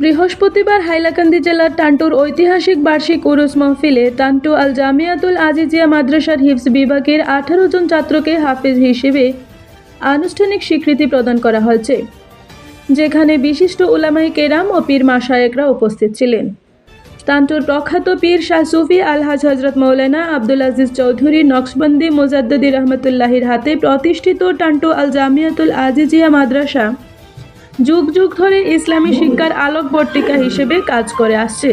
বৃহস্পতিবার হাইলাকান্দি জেলার টান্টুর ঐতিহাসিক বার্ষিক উরুস মহফিলে টান্টু আল জামিয়াতুল আজিজিয়া মাদ্রাসার হিফজ বিভাগের আঠারো জন ছাত্রকে হাফিজ হিসেবে আনুষ্ঠানিক স্বীকৃতি প্রদান করা হয়েছে, যেখানে বিশিষ্ট উলামাই কেরাম ও পীর মাশায়েকরা উপস্থিত ছিলেন। টান্টুর প্রখ্যাত পীর শাহ সুফি আলহাজ হজরত মৌলানা আব্দুল আজিজ চৌধুরী নকশবন্দি মোজাদ্দদি রহমতুল্লাহির হাতে প্রতিষ্ঠিত টান্টু আল জামিয়াতুল আজিজিয়া মাদ্রাসা যুগ যুগ ধরে ইসলামী শিক্ষার আলোকবর্তিকা হিসেবে কাজ করে আসছে।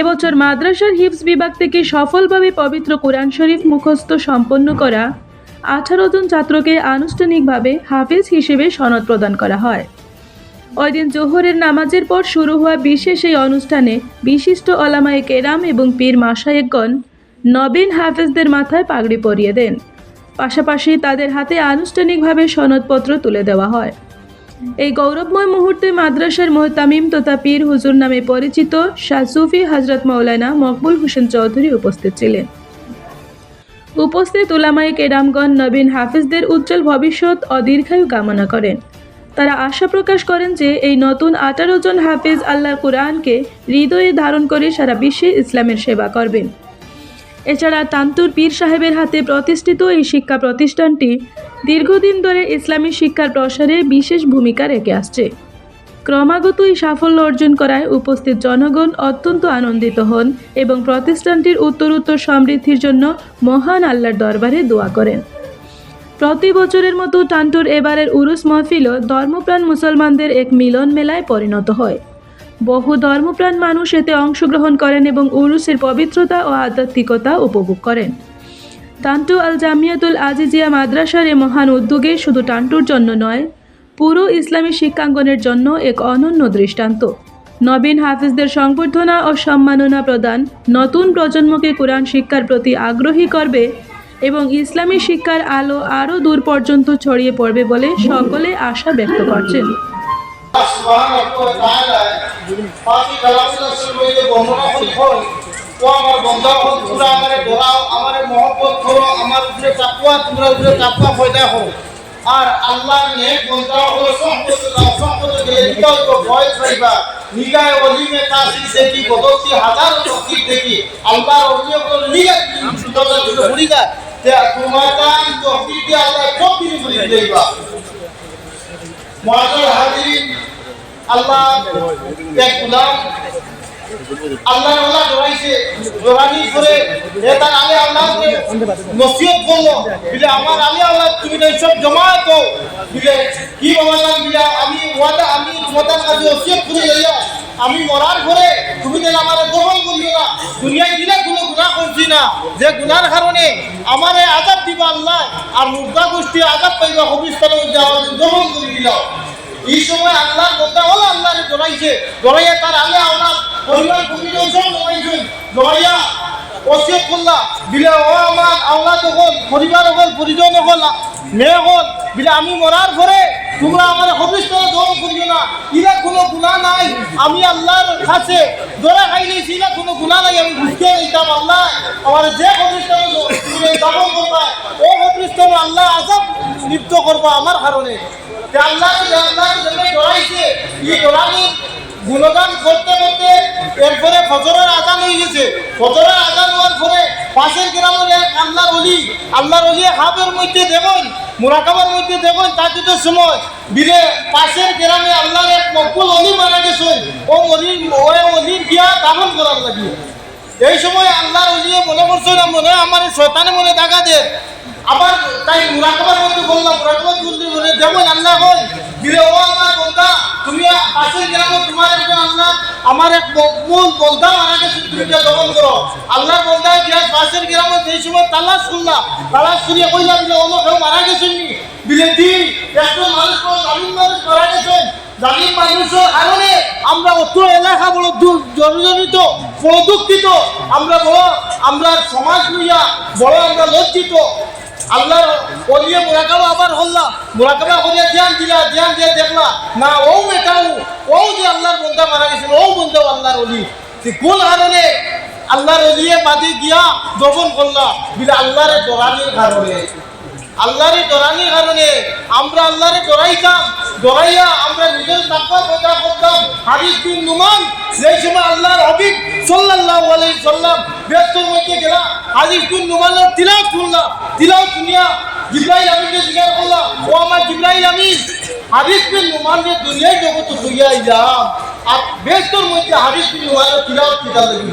এবছর মাদ্রাসার হিপস বিভাগ থেকে সফলভাবে পবিত্র কোরআন শরীফ মুখস্থ সম্পন্ন করা আঠারো জন ছাত্রকে আনুষ্ঠানিকভাবে হাফিজ হিসেবে সনদ প্রদান করা হয়। ওই দিন জোহরের নামাজের পর শুরু হওয়া বিশেষ এই অনুষ্ঠানে বিশিষ্ট অলামায়ে কেরাম এবং পীর মাসায়েকগণ নবীন হাফেজদের মাথায় পাগড়ি পরিয়ে দেন। পাশাপাশি তাদের হাতে আনুষ্ঠানিকভাবে সনদপত্র তুলে দেওয়া হয়। এই গৌরবময় মুহূর্তে মাদ্রাসার মোহতামিম তথা পীর হুজুর নামে পরিচিত শাহ সুফি হজরত মৌলানা মকবুল হোসেন চৌধুরী উপস্থিত ছিলেন। উপস্থিত উলামায়ে কেরামগণ নবীন হাফিজদের উজ্জ্বল ভবিষ্যৎ ও দীর্ঘায়ু কামনা করেন। তারা আশা প্রকাশ করেন যে এই নতুন আঠারো জন হাফিজ আল্লাহ কোরআনকে হৃদয়ে ধারণ করে সারা বিশ্বে ইসলামের সেবা করবেন। এছাড়া তান্তুর পীর সাহেবের হাতে প্রতিষ্ঠিত এই শিক্ষা প্রতিষ্ঠানটি দীর্ঘদিন ধরে ইসলামী শিক্ষার প্রসারে বিশেষ ভূমিকা রেখে আসছে। ক্রমাগত এই সাফল্য অর্জন করায় উপস্থিত জনগণ অত্যন্ত আনন্দিত হন এবং প্রতিষ্ঠানটির উত্তরোত্তর সমৃদ্ধির জন্য মহান আল্লাহর দরবারে দোয়া করেন। প্রতি বছরের মতো টান্টুর এবারের উরুস মহফিলও ধর্মপ্রাণ মুসলমানদের এক মিলন মেলায় পরিণত হয়। বহু ধর্মপ্রাণ মানুষ এতে অংশগ্রহণ করেন এবং উরুসের পবিত্রতা ও আধ্যাত্মিকতা উপভোগ করেন। টান্টু আল জামিয়াতুল আজিজিয়া মাদ্রাসার এ মহান উদ্যোগে শুধু টান্টুর জন্য নয়, পুরো ইসলামী শিক্ষাঙ্গনের জন্য এক অনন্য দৃষ্টান্ত। নবীন হাফিজদের সংবর্ধনা ও সম্মাননা প্রদান নতুন প্রজন্মকে কোরআন শিক্ষার প্রতি আগ্রহী করবে এবং ইসলামী শিক্ষার আলো আরও দূর পর্যন্ত ছড়িয়ে পড়বে বলে সকলে আশা ব্যক্ত করছেন। আল্লাহ সুবহানাহু ওয়া তাআলা পাকি কালামের সঙ্গে বর্ণনা করি হয় ও আমার বন্ধা তোমরা আমারে ডরাও আমারে মহব্বত করো আমার উপরে তাকওয়া তোমরা উপরে তাকওয়া পয়দা হও আর করে। আমার আলে আল্লাহ, তুমি সব জমা কি আমি আমি করে আমি মরার পরে তুমি আমার গ্রহণ করিও না। দুনিয়ায় দিলে কোনো গুণা করছি না। যে গুনার কারণে আমারে আজাব দিবা আল্লাহ, আর মুর্দা গোষ্ঠী আজাব পাইবা ভবিষ্যতে গ্রহণ করে দিলাম এই সময় আল্লাহর বন্ধা হলো আল্লাহরে জড়াইছে। জড়াইয়া তার আগে আল্লাহ পরিবার পরিজন সব জড়াইছে। জড়াইয়া ওসিয়ত করলা। বিলে ও আমার আল্লাহ হল, পরিবার হল, পরিজন হল, মেয়ে হল। বিলে আমি মরার পরে তোমরা আমার ভবিষ্যৎ দৌড় করিও না। ইরা কোনো গুণা নাই, আমি আল্লাহর কাছে দৌড়া খাইলে ইরা কোনো গুণা নাই, আমি বুঝতে দিতাম আল্লাহ আমার যে ভবিষ্যৎ তুমি দাবন করবা। ও ভবিষ্যৎ আল্লাহ আজাব লিপ্ত করবা আমার কারণে। যে আল্লাহ জন্য জড়াইছে, এই জড়ানি গুণগান করতে করতে এরপরে ফজরের আজান হয়ে গেছে। ফজরের আজান হওয়ার পরে পাশের গ্রামের এক আল্লাহর অলি আল্লাহর অলি হাবের মধ্যে দেখুন, মুরাকাবার মধ্যে দেখুন, তার সময় বিলে পাশের গ্রামে আল্লাহর এক মকবুল অলি মারা গেছে ও অলির ও অলির গিয়া দামন করার লাগিয়ে এই সময় আল্লাহ মনে করছ না, মনে আমার শয়তানে মনে দেখা দে আবার তাই মুরাকাবার মধ্যে বললাম, মুরাকাবার মধ্যে বলে যেমন আল্লাহ হয় দিলে ও আমার বন্ধা, তুমি পাশের গ্রামে তোমার একজন আল্লাহ, আমার এক মকবুল বন্ধা তুমি যা দমন করো। আল্লাহর বন্ধা গিয়া পাশের গ্রামে যেই সময় তালাশ শুনলাম, তালাশ করিয়ে কইলাম যে অন্য কেউ মারা গেছেন নি। দিলে দি একজন মানুষ মানুষ মারা গেছেন। জালিম মানুষের কারণে আমরা অত এলাকা বড় জর্জরিত বড় আমরা বড়, আমরা সমাজ লইয়া বড় আমরা লজ্জিত। আল্লাহ বলিয়ে মোরাকাবা আবার হল্লা। মোরাকাবা করিয়া ধ্যান দিলা, ধ্যান দিয়ে দেখলা, না, ও মেটাও ও যে আল্লাহর বন্ধা মারা গেছিল, ও বন্ধা আল্লাহর অলি। কোন কারণে আল্লাহর অলিয়ে বাদে গিয়া দফন করলা বিলে আল্লাহরে দরানির কারণে। আল্লাহরে ডরানির কারণে আমরা আল্লাহরে ডরাইতাম, ডরাইয়া আমরা নিজের তাকওয়া কথা করতাম, হাদিস বিন নুমান। সেই সময় আল্লাহর হাবিব সাল্লাল্লাহু আলাইহি সাল্লাম ব্যস্তর মধ্যে গেলা হাদিস বিন নুমানের তিলাওয়াত শুনলা তিলাওয়াত শুনিয়া জিব্রাইল আমিনকে জিজ্ঞাসা করলাম, ও আমার জিব্রাইল আমিন, হাদিস বিন নুমানের দুনিয়ায় জগৎ লইয়া আইলাম। আর ব্যস্তর মধ্যে হাদিস বিন নুমানের তিলাওয়াত কিতাব লাগি